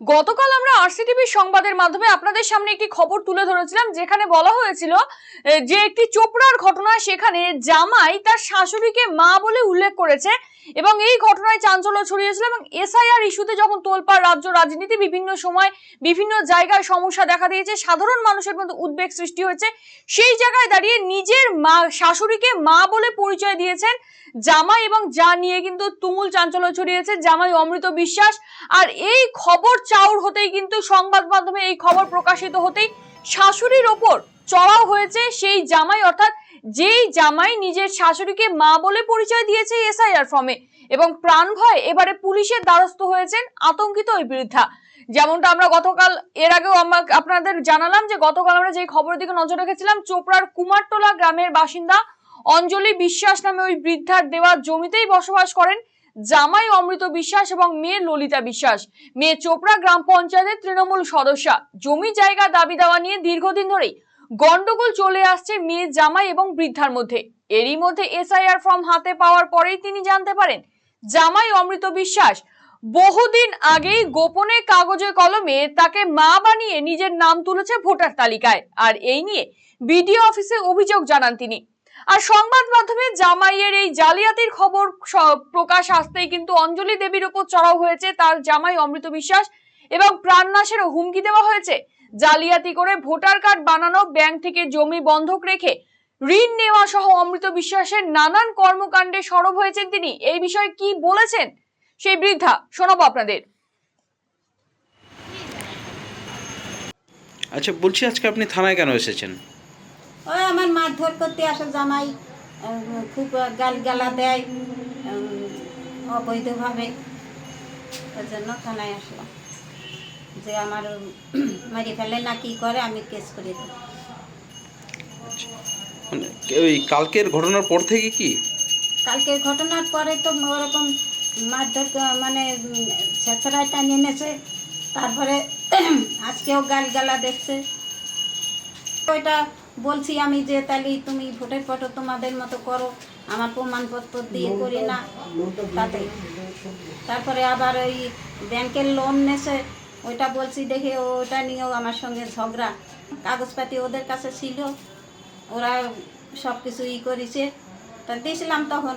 গতকাল আমরা আরসিটিভি সংবাদের মাধ্যমে আপনাদের সামনে একটি খবর তুলে ধরেছিলাম, যেখানে বলা হয়েছিল যে একটি চোপড়ার ঘটনা সেখানে জামাই তার শাশুড়িকে মা বলে উল্লেখ করেছে এবং এই ঘটনায় চাঞ্চল্য ছড়িয়েছিল এবং এসআইআর ইস্যুতে যখন তোলপাড় রাজ্য রাজনীতি বিভিন্ন সময় বিভিন্ন জায়গায় সমস্যা দেখা দিয়েছে, সাধারণ মানুষের মধ্যে উদ্বেগ সৃষ্টি হয়েছে, সেই জায়গায় দাঁড়িয়ে নিজের মা, শাশুড়িকে মা বলে পরিচয় দিয়েছেন জামাই এবং যা নিয়ে কিন্তু তুমুল চাঞ্চল্য ছড়িয়েছে, জামাই অমৃত বিশ্বাস। আর এই খবর চাউর হতেই কিন্তু সংবাদ মাধ্যমে এই খবর প্রকাশিত হতেই শাশুড়ির ওপর চড়াও হয়েছে সেই জামাই, অর্থাৎ যেই জামাই নিজের শাশুড়িকে মা বলে পরিচয় দিয়েছে এসআইআর ফর্মে এবং প্রাণ ভয় এবারে পুলিশের দ্বারস্থ হয়েছেন আতঙ্কিত ওই বৃদ্ধা। যেমনটা আমরা গতকাল, এর আগেও আপনাদের জানালাম যে গতকাল আমরা যে খবরের দিকে নজর রেখেছিলাম, চোপড়ার কুমারটোলা গ্রামের বাসিন্দা অঞ্জলি বিশ্বাস নামে ওই বৃদ্ধার দেওয়া জমিতেই বসবাস করেন। জামাই অমৃত বিশ্বাস এবং মেয়ে ললিতা বিশ্বাস। মেয়ে চোপড়া গ্রাম পঞ্চায়েতের তৃণমূল সদস্যা। জমি জায়গা দাবি দেওয়া নিয়ে দীর্ঘদিন ধরেই গন্ডগোল চলে আসছে মেয়ে, জামাই এবং বৃদ্ধার মধ্যে। এরই মধ্যে এসআইআর ফর্ম হাতে পাওয়ার পরেই তিনি জানতে পারেন, জামাই অমৃত বিশ্বাস বহুদিন আগেই গোপনে কাগজে কলমে তাকে মা বানিয়ে নিজের নাম তুলেছে ভোটার তালিকায়। আর এই নিয়ে বিডিও অফিসে অভিযোগ জানান তিনি। আর সংবাদ মাধ্যমে জামাইয়ের এই জালিয়াতির খবর প্রকাশ আসতেই কিন্তু অঞ্জলি দেবীর উপর চড়াও হয়েছে, তার জামাই অমৃত বিশ্বাস এবং প্রাণনাশেরও হুমকি দেওয়া হয়েছে। জালিয়াতি করে ভোটার কার্ড বানানো, ব্যাংক থেকে জমি বন্ধক রেখে ঋণ নেওয়া সহ অমৃত বিশ্বাসের নানান কর্মকাণ্ডে সরব হয়েছেন তিনি। এই বিষয়ে কি বলেছেন? সেই বৃদ্ধা, শোনাবো আপনাদের। আচ্ছা বলছি আজকে আপনি থানায় কেন এসেছেন? আমার মারধর করতে আসে জামাই খুব গাল গালা দেয় অবৈধভাবে। ওই জন্য থানায় আসলাম। যে আমার মারি ফেলে না কি করে আমি কেস করে দেবো। মানে ওই কালকের ঘটনার পর থেকে কি? কালকের ঘটনার পরে তো ওরকম মারধর মানে ছেঁচড়ায় টানিয়ে এনেছে। তারপরে আজকেও গাল গালা দেখছে। ওইটা বলছি আমি যে তাহলে তুমি ভোটের ফটো তোমাদের মতো করো আমার প্রমাণপত্র দিয়ে করি না। তাতে তারপরে আবার ওই ব্যাংকের লোন নেছে ওইটা বলছি দেখে ওটা নিয়েও আমার সঙ্গে ঝগড়া। কাগজপাতি ওদের কাছে ছিল ওরা সব কিছু ই করেছে। তা দিয়েছিলাম তখন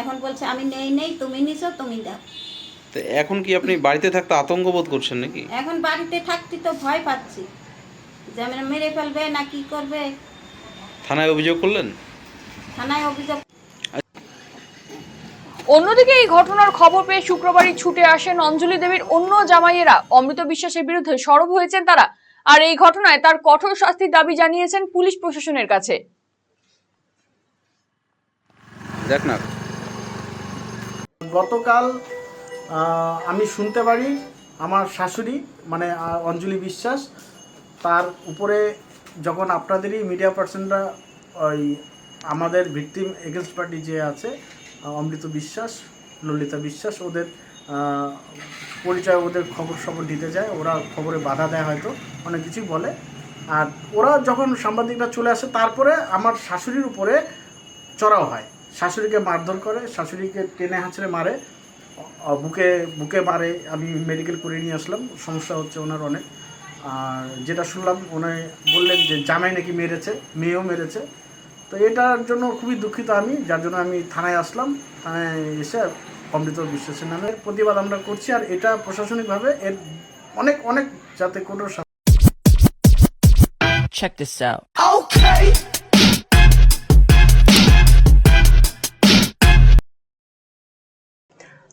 এখন বলছে আমি নেই নেই তুমি নিছো তুমি দাও। তো এখন কি আপনি বাড়িতে থাকতে আতঙ্ক বোধ করছেন নাকি? এখন বাড়িতে থাকতে তো ভয় পাচ্ছি। যে মেরে ফেলবে না কি করবে? থানায় অভিযোগ করলেন? থানায় অভিযোগ অন্যদিকে এই ঘটনার খবর পেয়ে শুক্রবারই ছুটে আসেন অঞ্জলি দেবীর অন্য জামাইয়েরা। অমৃত বিশ্বাসের বিরুদ্ধে সরব হয়েছেন তারা। আর এই ঘটনায় তার কঠোর শাস্তির দাবি জানিয়েছেন পুলিশ প্রশাসনের কাছে। না। গতকাল আহ, আমি শুনতে পারি আমার শাশুড়ি মানে অঞ্জলি বিশ্বাস তার উপরে যখন আপনাদেরই মিডিয়া পার্সনরা ওই আমাদের ভিকটিম এগেনস্ট পার্টি যে আছে অমৃত বিশ্বাস, ললিতা বিশ্বাস, ওদের পরিচয়, ওদের খবর সবর দিতে যায়, ওরা খবরে বাধা দেয় হয়তো, অনেক কিছুই বলে। আর ওরা যখন সাংবাদিকরা চলে আসে, তারপরে আমার শাশুড়ির উপরে চড়াও হয়। শাশুড়িকে মারধর করে, শাশুড়িকে টেনে হাঁচড়ে মারে বুকে বুকে মারে, আমি মেডিকেল করে নিয়ে আসলাম, সমস্যা হচ্ছে ওনার অনেক। আর যেটা শুনলাম উনি বললেন যে জামাই নাকি মেরেছে মেয়েও মেরেছে। তো এটার জন্য খুবই দুঃখিত আমি যার জন্য আমি থানায় আসলাম। থানায় এসে অমৃত বিশ্বাসের নামে প্রতিবাদ আমরা করছি আর এটা প্রশাসনিকভাবে এর অনেক অনেক যাতে কোনো Check this out.